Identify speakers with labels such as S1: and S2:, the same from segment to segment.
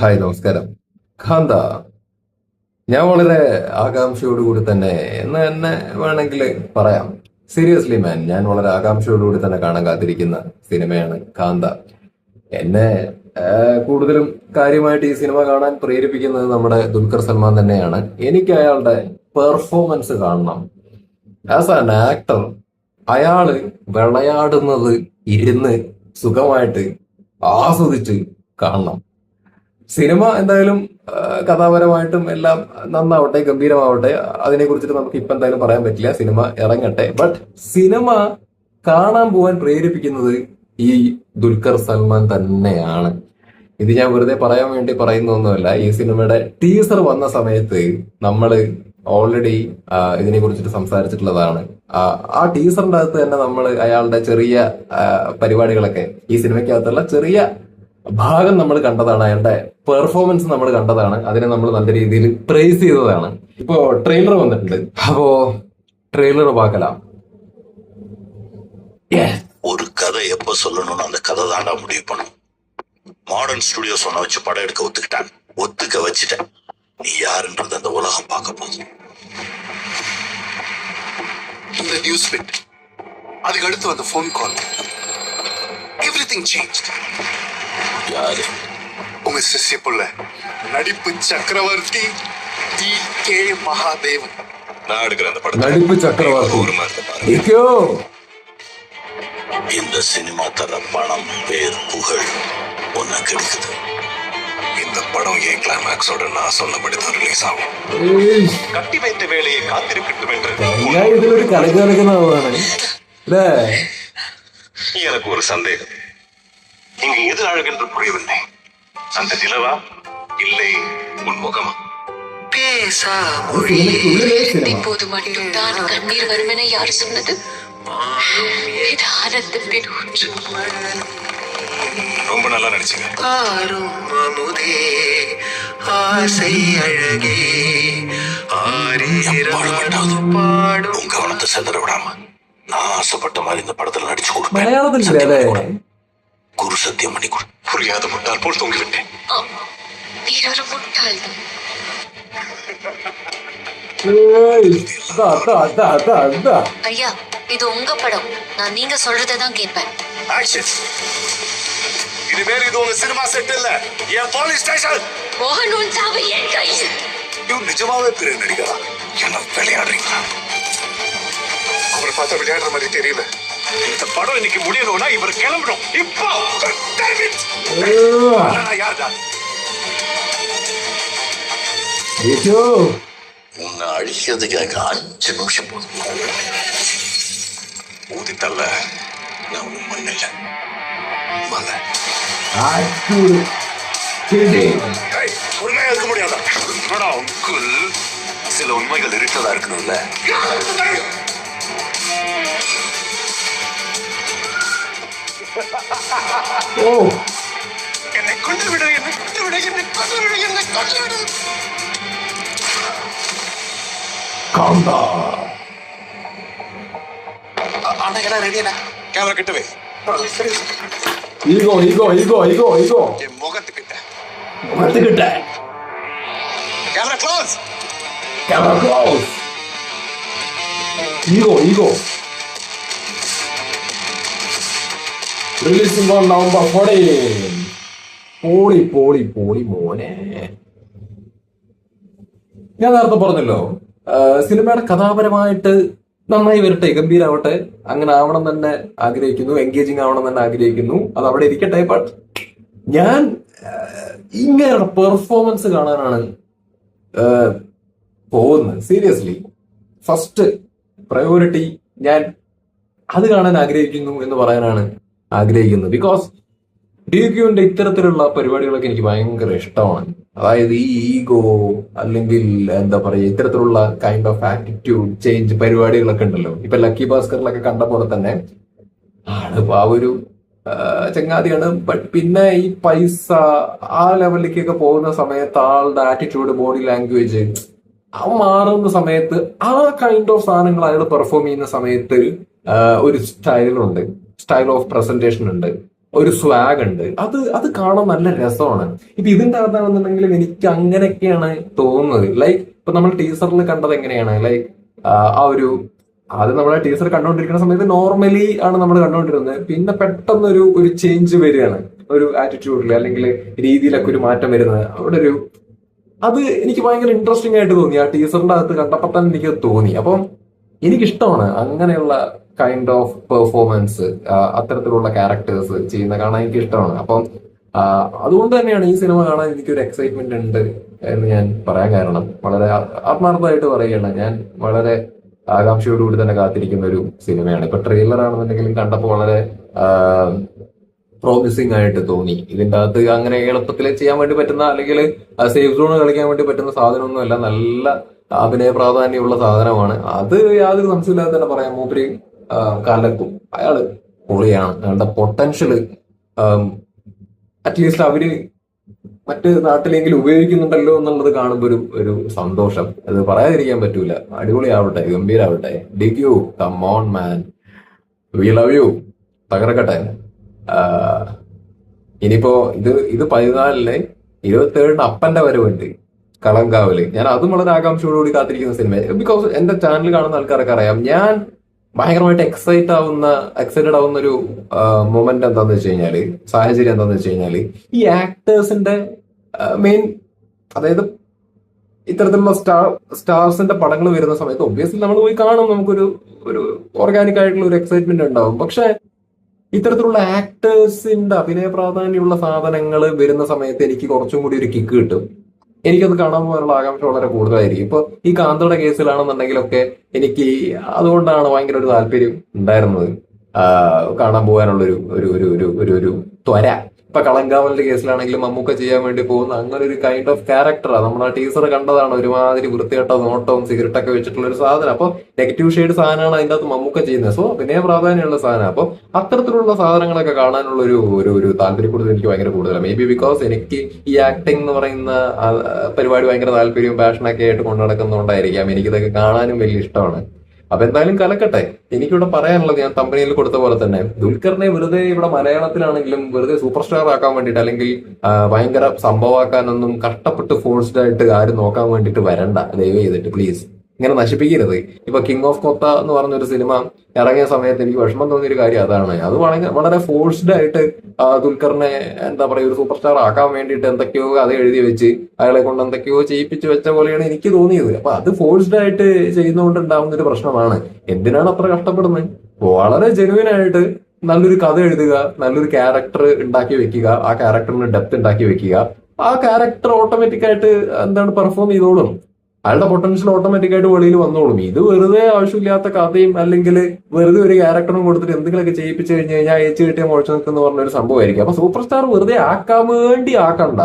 S1: Hi നമസ്കാരം. കാന്ത ഞാൻ വളരെ ആകാംക്ഷയോടുകൂടി തന്നെ എന്ന് തന്നെ വേണമെങ്കിൽ പറയാം. സീരിയസ്ലി മാൻ ഞാൻ വളരെ ആകാംക്ഷയോടുകൂടി തന്നെ കാണാൻ കാത്തിരിക്കുന്ന സിനിമയാണ് കാന്ത. എന്നെ കൂടുതലും കാര്യമായിട്ട് ഈ സിനിമ കാണാൻ പ്രേരിപ്പിക്കുന്നത് നമ്മുടെ ദുൽഖർ സൽമാൻ തന്നെയാണ്. എനിക്ക് അയാളുടെ പെർഫോമൻസ് കാണണം. ആസ് ആൻ ആക്ടർ അയാൾ വിളയാടുന്നത് ഇരുന്ന് സുഖമായിട്ട് ആസ്വദിച്ച് കാണണം. സിനിമ എന്തായാലും കഥാപരമായിട്ടും എല്ലാം നന്നാവട്ടെ ഗംഭീരമാവട്ടെ. അതിനെ കുറിച്ചിട്ട് നമുക്ക് ഇപ്പൊ എന്തായാലും പറയാൻ പറ്റില്ല. സിനിമ ഇറങ്ങട്ടെ. ബട്ട് സിനിമ കാണാൻ പോവാൻ പ്രേരിപ്പിക്കുന്നത് ഈ ദുൽഖർ സൽമാൻ തന്നെയാണ്. ഇത് ഞാൻ വെറുതെ പറയാൻ വേണ്ടി പറയുന്നൊന്നുമല്ല ഈ സിനിമയുടെ ടീസർ വന്ന സമയത്ത് നമ്മൾ ഓൾറെഡി ഇതിനെ കുറിച്ചിട്ട് സംസാരിച്ചിട്ടുള്ളതാണ്. ആ ടീസറിന്റെ അകത്ത് തന്നെ നമ്മൾ അയാളുടെ ചെറിയ പരിപാടികളൊക്കെ ഈ സിനിമയ്ക്കകത്തുള്ള ചെറിയ ഭാഗം നമ്മൾ കണ്ടതാണ് അയാളുടെ പെർഫോമൻസ് നമ്മൾ കണ്ടതാണ് അതിനെ നമ്മൾ നല്ല രീതിയിൽ പ്രൈസ് ചെയ്തതാണ് ഇപ്പോ ട്രെയിലർ വന്നിട്ടുണ്ട് അപ്പോ ട്രെയിലർ பார்க்கலாம்
S2: ஒரு கதை எப்ப சொல்லணும்னு அந்த கதை தாண்டா முடிவு பண்ணும் மாடர்ன் ஸ்டுடியோ சொன்ன வச்சு படம் எடுக்க ஒத்துக்கிட்டான் ஒத்துக்க வச்சுட்டேன் நீ யாருன்றது அந்த உலகம் பார்க்க போகுது
S3: இந்த நியூஸ் பிட் அதுக்கு அடுத்து வந்த phone call everything change
S2: யாரு?
S3: உங்க சிஷ்ய புள்ள. நடிப்பு சக்கரவர்த்தி டி. கே. மகாதேவன்.
S2: நான் எடுக்கிற அந்த படம்
S1: நடிப்பு சக்கரவர்த்தி.
S2: ஒரு மாதிரி இந்த சினிமா தர பணம் பேர் புகழ் ஒன்னு கிடைக்குது. இந்த படம் ஏன் கிளைமேக்ஸோட நான் சொன்னபடி தான் ரிலீஸ் ஆகும்.
S4: கட்டி வைத்த வேலையை காத்திருக்கட்டும் என்று. எனக்கு ஒரு சந்தேகம். இங்கு எது அழகென்று புரியவில்லை. அந்த நிலவா? இல்லை உன் முகமா?
S3: பேசா
S5: இப்போது மட்டும்தான் கண்ணீர் வருமென யார் சொன்னது? ஆனந்தத்தின் ஊற்று
S4: ரொம்ப நல்லா நடிச்சீங்க.
S3: ஆறும் அமுதே ஆசை அழகே. பாடும்
S2: கவனத்தை செதற விடாம. நான் ஆசைப்பட்ட மாதிரி இந்த படத்துல நடிச்சு கொடுப்பேன். குரு சத்தியம் பண்ணி கொடு.
S4: புரியாத முட்டால் போல் தொங்கிவிட்டேன்.
S5: ஐயா இது உங்க படம். நான் நீங்க சொல்றதான் கேட்பேன்.
S4: இனிமேல் இது உங்க சினிமா செட் இல்ல. என் போலீஸ் ஸ்டேஷன்
S5: மோகன் உன் என் கையில்.
S4: இவன் நிஜமாவே பெரிய விளையாடுறீங்களா? அவர் பார்த்தா விளையாடுற மாதிரி தெரியல. இந்த படம் இன்னைக்கு முடியணும்னா இவர் கிளம்பணும். இப்போ யாருடா?
S2: உன்னை அழிக்கிறதுக்கு எனக்கு அஞ்சு நிமிஷம் போதும்.
S4: ஊதி தள்ள நான் ஒன்றும் பண்ணல மலை. சில உண்மைகள் இருட்டதா இருக்கணும்ல?
S1: ഓ.
S4: എന്നെ കൊണ്ടുവിടൂ എന്നെ കൊണ്ടുവിടൂ എന്നെ കൊണ്ടുവിടൂ എന്നെ കൊണ്ടുവിടൂ
S1: കാന്ത
S3: അണകളെ റെഡിയനാ
S4: camera കിട്ടവേ. Ego
S1: ego ego ego ego. മുഖത്ത്
S4: കിട്ട. മുഖത്ത്
S1: കിട്ട.
S4: Camera close
S1: camera close ego ego. On November 14. പോളി പോളി പോളി മോനെ. ഞാൻ നേരത്തെ പറഞ്ഞല്ലോ സിനിമയുടെ കഥാപരമായിട്ട് നന്നായി വരട്ടെ ഗംഭീരാവട്ടെ. അങ്ങനെ ആവണം തന്നെ ആഗ്രഹിക്കുന്നു എൻഗേജിങ് ആവണം തന്നെ ആഗ്രഹിക്കുന്നു. അത് അവിടെ ഇരിക്കട്ടെ ബട്ട് ഞാൻ ഇങ്ങനെയുള്ള പെർഫോമൻസ് കാണാനാണ് പോകുന്നത്. സീരിയസ്ലി ഫസ്റ്റ് പ്രയോറിറ്റി ഞാൻ അത് കാണാൻ ആഗ്രഹിക്കുന്നു എന്ന് പറയാനാണ് ആഗ്രഹിക്കുന്നത് ബിക്കോസ് ഡി ക്യുവിന്റെ ഇത്തരത്തിലുള്ള പരിപാടികളൊക്കെ എനിക്ക് ഭയങ്കര ഇഷ്ടമാണ്. അതായത് ഈ ഈഗോ അല്ലെങ്കിൽ എന്താ പറയുക ഇത്തരത്തിലുള്ള കൈൻഡ് ഓഫ് ആറ്റിറ്റ്യൂഡ് ചേഞ്ച് പരിപാടികളൊക്കെ ഉണ്ടല്ലോ. ഇപ്പൊ ലക്കി ഭാസ്കറിലൊക്കെ കണ്ട പോലെ തന്നെ ആൾ ആ ഒരു ചങ്ങാതിയാണ്. ബട്ട് പിന്നെ ഈ പൈസ ആ ലെവലിലേക്കൊക്കെ പോകുന്ന സമയത്ത് ആളുടെ ആറ്റിറ്റ്യൂഡ് ബോഡി ലാംഗ്വേജ് ആ മാറുന്ന സമയത്ത് ആ കൈൻഡ് ഓഫ് സാധനങ്ങൾ അയാൾ പെർഫോം ചെയ്യുന്ന സമയത്ത് ഒരു സ്റ്റൈലുണ്ട് സ്റ്റൈൽ ഓഫ് പ്രസന്റേഷൻ ഉണ്ട്. ഒരു സ്വാഗ് ഉണ്ട്. അത് അത് കാണാൻ നല്ല രസമാണ്. ഇപ്പൊ ഇതിന്റെ അകത്താണെന്നുണ്ടെങ്കിലും എനിക്ക് അങ്ങനെയൊക്കെയാണ് തോന്നുന്നത്. ലൈക്ക് ഇപ്പൊ നമ്മൾ ടീച്ചറിൽ കണ്ടത് എങ്ങനെയാണ്? ലൈക്ക് ആ ഒരു ആദ്യം നമ്മൾ ടീസർ കണ്ടുകൊണ്ടിരിക്കുന്ന സമയത്ത് നോർമലി ആണ് നമ്മൾ കണ്ടുകൊണ്ടിരുന്നത്. പിന്നെ പെട്ടെന്ന് ഒരു ഒരു ചേഞ്ച് വരികയാണ്. ഒരു ആറ്റിറ്റ്യൂഡിൽ അല്ലെങ്കിൽ രീതിയിലൊക്കെ ഒരു മാറ്റം വരുന്നത്. അവിടെ ഒരു അത് എനിക്ക് ഭയങ്കര ഇൻട്രസ്റ്റിംഗ് ആയിട്ട് തോന്നി. ആ ടീച്ചറിന്റെ അകത്ത് കണ്ടപ്പോൾ തന്നെ എനിക്ക് തോന്നി. അപ്പം എനിക്കിഷ്ടമാണ് അങ്ങനെയുള്ള കൈൻഡ് ഓഫ് പെർഫോമൻസ് അത്തരത്തിലുള്ള ക്യാരക്ടേഴ്സ് ചെയ്യുന്ന കാണാൻ എനിക്ക് ഇഷ്ടമാണ്. അപ്പം അതുകൊണ്ട് തന്നെയാണ് ഈ സിനിമ കാണാൻ എനിക്കൊരു എക്സൈറ്റ്മെന്റ് ഉണ്ട് എന്ന് ഞാൻ പറയാൻ കാരണം. വളരെ ആത്മാർത്ഥമായിട്ട് പറയുകയാണ്. ഞാൻ വളരെ ആകാംക്ഷയോടുകൂടി തന്നെ കാത്തിരിക്കുന്ന ഒരു സിനിമയാണ് ഇപ്പൊ ട്രെയിലർ ആണെന്നുണ്ടെങ്കിലും കണ്ടപ്പോൾ വളരെ പ്രോമിസിങ് ആയിട്ട് തോന്നി. ഇതിന്റെ അകത്ത് അങ്ങനെ എളുപ്പത്തിൽ ചെയ്യാൻ വേണ്ടി പറ്റുന്ന അല്ലെങ്കിൽ സേഫ് സോൺ കളിക്കാൻ വേണ്ടി പറ്റുന്ന സാധനമൊന്നുമല്ല. നല്ല അഭിനയ പ്രാധാന്യമുള്ള സാധനമാണ്. അത് യാതൊരു സംശയമില്ലാതെ തന്നെ പറയാം. മൂപ്പര് അയാൾ അയാൾ പൊളിയാണ്. അയാളുടെ പൊട്ടൻഷ്യൽ അറ്റ്ലീസ്റ്റ് അവർ മറ്റ് നാട്ടിലെങ്കിലും ഉപയോഗിക്കുന്നുണ്ടല്ലോ എന്നുള്ളത് കാണുമ്പോൾ ഒരു ഒരു സന്തോഷം. അത് പറയാതിരിക്കാൻ പറ്റൂല. അടിപൊളിയാവട്ടെ ഗംഭീരാവട്ടെ. Dig you mon man we love you തകർക്കട്ടെ. ഇനിയിപ്പോ ഇത് ഇത് പതിനാലിന് ഇരുപത്തേഴിന് അപ്പന്റെ വരവുണ്ട്. കളങ്കാവൽ. ഞാൻ അതും വളരെ ആകാംക്ഷയോടുകൂടി കാത്തിരിക്കുന്ന സിനിമ ബിക്കോസ് എന്റെ ചാനൽ കാണുന്ന ആൾക്കാരൊക്കെ അറിയാം. ഞാൻ ഭയങ്കരമായിട്ട് എക്സൈറ്റ് ആവുന്ന എക്സൈറ്റഡ് ആവുന്ന ഒരു മൊമെന്റ് എന്താന്ന് വെച്ച് കഴിഞ്ഞാൽ സാഹചര്യം എന്താന്ന് വെച്ച് കഴിഞ്ഞാൽ ഈ ആക്ടേഴ്സിന്റെ മെയിൻ അതായത് ഇത്തരത്തിലുള്ള സ്റ്റാർ സ്റ്റാർസിന്റെ പടങ്ങൾ വരുന്ന സമയത്ത് ഒബ്വിയസ്ലി നമ്മൾ പോയി കാണും നമുക്കൊരു ഒരു ഓർഗാനിക് ആയിട്ടുള്ള ഒരു എക്സൈറ്റ്മെന്റ് ഉണ്ടാവും. പക്ഷെ ഇത്തരത്തിലുള്ള ആക്ടേഴ്സിന്റെ അഭിനയ പ്രാധാന്യമുള്ള സാധനങ്ങൾ വരുന്ന സമയത്ത് എനിക്ക് കുറച്ചും കൂടി ഒരു കിക്ക് കിട്ടും. എനിക്കത് കാണാൻ പോകാനുള്ള ആകാംക്ഷ വളരെ കൂടുതലായിരിക്കും. ഇപ്പൊ ഈ കാന്തയുടെ കേസിലാണെന്നുണ്ടെങ്കിലൊക്കെ എനിക്ക് അതുകൊണ്ടാണ് ഭയങ്കര ഒരു താല്പര്യം ഉണ്ടായിരുന്നത്. കാണാൻ പോകാനുള്ള ഒരു ഒരു ഒരു ഒരു ഒരു ഒരു ത്വര. ഇപ്പൊ കളങ്കാവലിന്റെ കേസിലാണെങ്കിലും മമ്മൂക്ക ചെയ്യാൻ വേണ്ടി പോകുന്ന അങ്ങനെ ഒരു കൈൻഡ് ഓഫ് ക്യാരക്ടറാണ് നമ്മൾ ആ ടീസർ കണ്ടതാണ് ഒരുമാതിരി വൃത്തികെട്ട നോട്ടവും സിഗരറ്റൊക്കെ വെച്ചിട്ടുള്ള ഒരു സാധനം. അപ്പൊ നെഗറ്റീവ് ഷെയ്ഡ് സാധനമാണ് അതിന്റെ അകത്ത് മമ്മൂക്ക ചെയ്യുന്നത്. സോ പിന്നെ പ്രാധാന്യമുള്ള സാധനം. അപ്പൊ അത്തരത്തിലുള്ള സാധനങ്ങളൊക്കെ കാണാനുള്ള ഒരു ഒരു ഒരു താല്പര്യപ്പെടുന്നത് എനിക്ക് ഭയങ്കര കൂടുതലാണ്. മേ ബി ബിക്കോസ് എനിക്ക് ഈ ആക്ടിംഗ് എന്ന് പറയുന്ന പരിപാടി ഭയങ്കര താല്പര്യവും പാഷനൊക്കെ ആയിട്ട് കൊണ്ടു നടക്കുന്നതുകൊണ്ടായിരിക്കാം. എനിക്കിതൊക്കെ കാണാനും വലിയ ഇഷ്ടമാണ്. അപ്പൊ എന്തായാലും കലക്കട്ടെ. എനിക്കിവിടെ പറയാനുള്ളത് ഞാൻ തമ്പനിയിൽ കൊടുത്ത പോലെ തന്നെ. ദുൽഖറിനെ വെറുതെ ഇവിടെ മലയാളത്തിലാണെങ്കിലും വെറുതെ സൂപ്പർ സ്റ്റാർ ആക്കാൻ വേണ്ടിയിട്ട് അല്ലെങ്കിൽ ഭയങ്കര സംഭവമാക്കാനൊന്നും കഷ്ടപ്പെട്ട് ഫോഴ്സ്ഡ് ആയിട്ട് ആരും നോക്കാൻ വേണ്ടിയിട്ട് വരണ്ട. ദയവ് ചെയ്തിട്ട് പ്ലീസ് ഇങ്ങനെ നശിപ്പിക്കരുത്. ഇപ്പൊ കിങ് ഓഫ് കൊത്ത എന്ന് പറഞ്ഞ ഒരു സിനിമ ഇറങ്ങിയ സമയത്ത് എനിക്ക് വിഷമം തോന്നിയ ഒരു കാര്യം അതാണ്. അത് വളരെ വളരെ ഫോഴ്സ്ഡ് ആയിട്ട് ദുൽഖറിനെ എന്താ പറയുക ഒരു സൂപ്പർ സ്റ്റാർ ആക്കാൻ വേണ്ടിയിട്ട് എന്തൊക്കെയോ കഥ എഴുതി വെച്ച് അയാളെ കൊണ്ട് എന്തൊക്കെയോ ചെയ്യിപ്പിച്ച് വെച്ച പോലെയാണ് എനിക്ക് തോന്നിയത്. അപ്പൊ അത് ഫോഴ്സ്ഡ് ആയിട്ട് ചെയ്യുന്നതുകൊണ്ട് ഉണ്ടാവുന്ന ഒരു പ്രശ്നമാണ്. എന്തിനാണ് അത്ര കഷ്ടപ്പെടുന്നത്? വളരെ ജെനുവിൻ ആയിട്ട് നല്ലൊരു കഥ എഴുതുക നല്ലൊരു ക്യാരക്ടർ ഉണ്ടാക്കി വെക്കുക ആ ക്യാരക്ടറിന് ഡെപ്ത് ഉണ്ടാക്കി വെക്കുക. ആ ക്യാരക്ടർ ഓട്ടോമാറ്റിക് ആയിട്ട് എന്താണ് പെർഫോം ചെയ്തോളും. അയാളുടെ പൊട്ടൻഷ്യൽ ഓട്ടോമാറ്റിക് ആയിട്ട് വെളിയിൽ വന്നോളും. ഇത് വെറുതെ ആവശ്യമില്ലാത്ത കഥയും അല്ലെങ്കിൽ വെറുതെ ഒരു ക്യാരക്ടറും കൊടുത്തിട്ട് എന്തെങ്കിലുമൊക്കെ ചെയ്യിപ്പിച്ചു കഴിഞ്ഞു കഴിഞ്ഞാൽ ഏച്ചു കിട്ടിയ മുഴച്ചു നിൽക്കുന്ന പറഞ്ഞ ഒരു സംഭവമായിരിക്കും. അപ്പൊ സൂപ്പർ സ്റ്റാർ വെറുതെ ആക്കാൻ വേണ്ടി ആക്കണ്ട.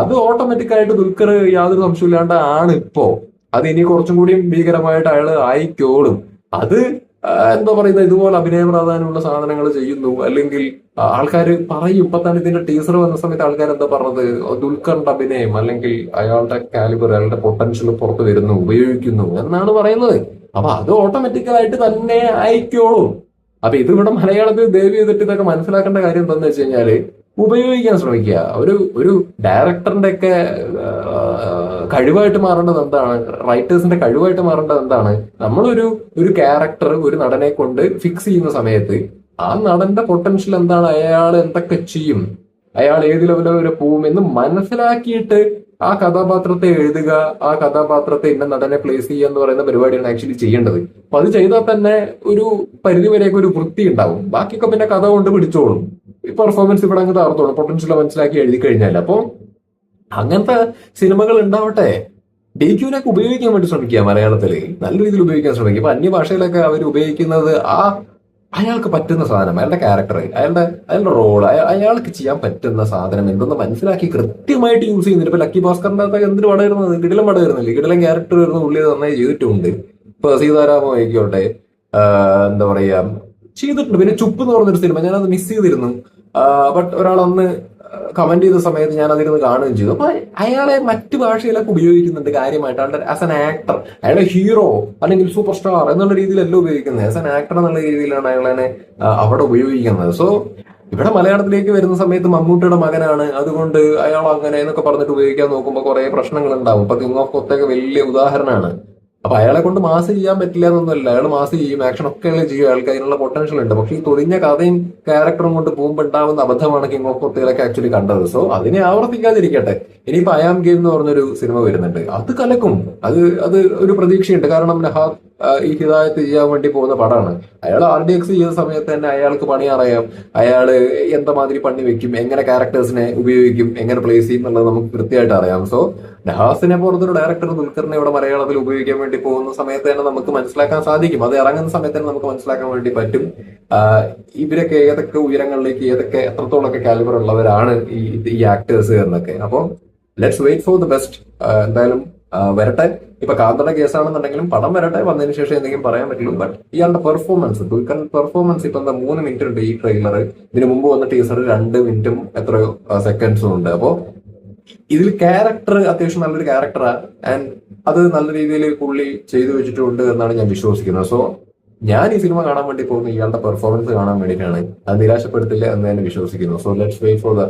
S1: അത് ഓട്ടോമാറ്റിക് ആയിട്ട് ദുൽഖർ യാതൊരു സംശയമില്ലാണ്ട് ആണ് ഇപ്പോ. അത് ഇനി കുറച്ചും കൂടിയും ഭീകരമായിട്ട് അയാൾ ആയിക്കോളും. അത് എന്താ പറയുന്നത്? ഇതുപോലെ അഭിനയ പ്രാധാന്യമുള്ള സാധനങ്ങൾ ചെയ്യുന്നു. അല്ലെങ്കിൽ ആൾക്കാർ പറയും. ഇപ്പൊ തന്നെ ഇതിന്റെ ടീസർ വന്ന സമയത്ത് ആൾക്കാർ എന്താ പറഞ്ഞത്? "ഓ, ദുൽഖറിന്റെ അഭിനയം അല്ലെങ്കിൽ അയാളുടെ കാലിബർ അയാളുടെ പൊട്ടൻഷ്യൽ പുറത്ത് വരുന്നു ഉപയോഗിക്കുന്നു എന്നാണ് പറയുന്നത്. അപ്പൊ അത് ഓട്ടോമാറ്റിക്കലായിട്ട് തന്നെ അയക്കോളും അപ്പൊ ഇത് ഇവിടെ മലയാളത്തിൽ ദേവി ചെയ്തിട്ട് ഇതൊക്കെ മനസ്സിലാക്കേണ്ട കാര്യം എന്താണെന്ന് വെച്ച് കഴിഞ്ഞാൽ ഉപയോഗിക്കാൻ ശ്രമിക്കുക. ഒരു ഒരു ഡയറക്ടറിന്റെ ഒക്കെ കഴിവായിട്ട് മാറേണ്ടത് എന്താണ്? റൈറ്റേഴ്സിന്റെ കഴിവായിട്ട് മാറേണ്ടത് എന്താണ്? നമ്മളൊരു ഒരു ക്യാരക്ടർ ഒരു നടനെ കൊണ്ട് ഫിക്സ് ചെയ്യുന്ന സമയത്ത് ആ നടന്റെ പൊട്ടൻഷ്യൽ എന്താണ്? അയാൾ എന്തൊക്കെ ചെയ്യും? അയാൾ ഏത് ലെവലിൽ വരെ പോവും എന്ന് മനസ്സിലാക്കിയിട്ട് ആ കഥാപാത്രത്തെ എഴുതുക ആ കഥാപാത്രത്തെ ഇന്ന നടനെ പ്ലേസ് ചെയ്യുക എന്ന് പറയുന്ന പരിപാടിയാണ് ആക്ച്വലി ചെയ്യേണ്ടത്. അപ്പൊ അത് ചെയ്താൽ തന്നെ ഒരു പരിധി വരെയൊക്കെ ഒരു വൃത്തി ഉണ്ടാവും ബാക്കിയൊക്കെ പിന്നെ കഥ കൊണ്ട് പിടിച്ചോളും. പെർഫോമൻസ് ഇവിടെ അങ്ങ് തകർത്തോളൂ പൊട്ടൻഷ്യൽ മനസ്സിലാക്കി എഴുതി കഴിഞ്ഞാൽ അപ്പൊ അങ്ങനത്തെ സിനിമകൾ ഉണ്ടാവട്ടെ. ഡി ക്യൂനൊക്കെ ഉപയോഗിക്കാൻ വേണ്ടി ശ്രമിക്കുക മലയാളത്തിൽ നല്ല രീതിയിൽ ഉപയോഗിക്കാൻ ശ്രമിക്കുക. ഇപ്പൊ അന്യഭാഷയിലൊക്കെ അവർ ഉപയോഗിക്കുന്നത് ആ അയാൾക്ക് പറ്റുന്ന സാധനം അയാളുടെ ക്യാരക്ടർ അയാളുടെ അയാളുടെ റോൾ അയാൾക്ക് ചെയ്യാൻ പറ്റുന്ന സാധനം എന്തെന്ന് മനസ്സിലാക്കി കൃത്യമായിട്ട് യൂസ് ചെയ്യുന്നുണ്ട് ഇപ്പൊ ലക്കി ഭാസ്കറിന്റെ അകത്ത് എന്തിനു പടം വരുന്നത്? കിടിലം പടം കിടിലം ക്യാരക്ടർ വരുന്ന ഉള്ളിൽ നന്നായി ചെയ്തിട്ടുണ്ട്. ഇപ്പൊ സീതാരാമം ആയിക്കോട്ടെ എന്താ പറയാ ചെയ്തിട്ടുണ്ട്. പിന്നെ ചുപ്പ് എന്ന് പറഞ്ഞൊരു സിനിമ ഞാനത് മിസ് ചെയ്തിരുന്നു. ബട്ട് ഒരാൾ അന്ന് കമന്റ് ചെയ്ത സമയത്ത് ഞാൻ അതിരുന്ന് കാണുകയും ചെയ്തു. അപ്പൊ അയാളെ മറ്റു ഭാഷയിലൊക്കെ ഉപയോഗിക്കുന്നുണ്ട് കാര്യമായിട്ട്. അയാളുടെ ആസ് എൻ ആക്ടർ അയാളെ ഹീറോ അല്ലെങ്കിൽ സൂപ്പർ സ്റ്റാർ എന്നുള്ള രീതിയിലല്ല ഉപയോഗിക്കുന്നത്. ആസ് എൻ ആക്ടർ എന്നുള്ള രീതിയിലാണ് അയാളെ അവിടെ ഉപയോഗിക്കുന്നത്. സോ ഇവിടെ മലയാളത്തിലേക്ക് വരുന്ന സമയത്ത് മമ്മൂട്ടിയുടെ മകനാണ്. അതുകൊണ്ട് അയാൾ അങ്ങനെ എന്നൊക്കെ പറഞ്ഞിട്ട് ഉപയോഗിക്കാൻ നോക്കുമ്പോൾ കുറെ പ്രശ്നങ്ങൾ ഉണ്ടാവും ഇപ്പൊ കിങ് ഓഫ് കൊത്തൊക്കെ വലിയ ഉദാഹരണമാണ്. അപ്പൊ അയാളെ കൊണ്ട് മാസ് ചെയ്യാൻ പറ്റില്ല എന്നൊന്നുമല്ല. അയാൾ മാസ് ചെയ്യും ആക്ഷൻ ഒക്കെ അയാൾ ചെയ്യും. അയാൾക്ക് അതിനുള്ള പൊട്ടൻഷ്യൽ ഉണ്ട്. പക്ഷെ ഈ തൊഴിഞ്ഞ കഥയും ക്യാരക്ടറും കൊണ്ട് പോകുമ്പോൾ ഉണ്ടാവുന്ന അബദ്ധമാണ് കിങ് ഓഫ് കൊത്തുകളൊക്കെ ആക്ച്വലി കണ്ടത്. സോ അതിനെ ആവർത്തിക്കാതിരിക്കട്ടെ. ഇനിയിപ്പോ അയാം ഗെയിം എന്ന് പറഞ്ഞൊരു സിനിമ വരുന്നുണ്ട്. അത് കലക്കും. അത് അത് ഒരു പ്രതീക്ഷയുണ്ട്. കാരണം നഹാദ് ഈ ഹിതായത്ത് ചെയ്യാൻ വേണ്ടി പോകുന്ന പടമാണ്. അയാൾ ആർ ഡി എക്സ് ചെയ്ത സമയത്ത് തന്നെ അയാൾക്ക് പണി അറിയാം അയാൾ എന്തമാതിരി പണി വെക്കും എങ്ങനെ ക്യാരക്ടേഴ്സിനെ ഉപയോഗിക്കും എങ്ങനെ പ്ലേസ് ചെയ്യും എന്നുള്ളത് നമുക്ക് കൃത്യമായിട്ട് അറിയാം. സോ നഹാസിനെ പോലത്തൊരു ഡയറക്ടർ ദുൽഖറിനെ ഇവിടെ മലയാളത്തിൽ ഉപയോഗിക്കാൻ വേണ്ടി പോകുന്ന സമയത്ത് തന്നെ നമുക്ക് മനസ്സിലാക്കാൻ സാധിക്കും. അത് ഇറങ്ങുന്ന സമയത്ത് തന്നെ നമുക്ക് മനസ്സിലാക്കാൻ വേണ്ടി പറ്റും. ഇവരൊക്കെ ഏതൊക്കെ ഉയരങ്ങളിലേക്ക് ഏതൊക്കെ എത്രത്തോളൊക്കെ കാലിബർ ഉള്ളവരാണ് ഈ ഈ ആക്ടേഴ്സ് എന്നൊക്കെ. അപ്പം let's wait for the best എന്തായാലും വരട്ടെ. ഇപ്പൊ കാന്തയുടെ കേസാണെന്നുണ്ടെങ്കിലും പടം വരട്ടെ വന്നതിന് ശേഷം എന്തെങ്കിലും പറയാൻ പറ്റുള്ളൂ ബട്ട് ഇയാളുടെ പെർഫോമൻസ് ദുൽഖർ പെർഫോമൻസ് ഇപ്പൊ എന്താ മൂന്ന് മിനിറ്റ് ഉണ്ട് ഈ ട്രെയിലർ ഇതിനു മുമ്പ് വന്ന ടീസർ രണ്ട് മിനിറ്റും എത്രയോ സെക്കൻഡ്സും ഉണ്ട്. അപ്പോ ഇതിൽ ക്യാരക്ടർ അത്യാവശ്യം നല്ലൊരു ക്യാരക്ടറാണ് ആൻഡ് അത് നല്ല രീതിയിൽ പുള്ളി ചെയ്തു വെച്ചിട്ടുണ്ട് എന്നാണ് ഞാൻ വിശ്വസിക്കുന്നത്. സോ ഞാൻ ഈ സിനിമ കാണാൻ വേണ്ടി പോകുന്ന ഇയാളുടെ പെർഫോമൻസ് കാണാൻ വേണ്ടിയിട്ടാണ് അത് നിരാശപ്പെടുത്തില്ല എന്ന് തന്നെ വിശ്വസിക്കുന്നു. So let's wait for the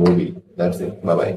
S1: movie that's it bye bye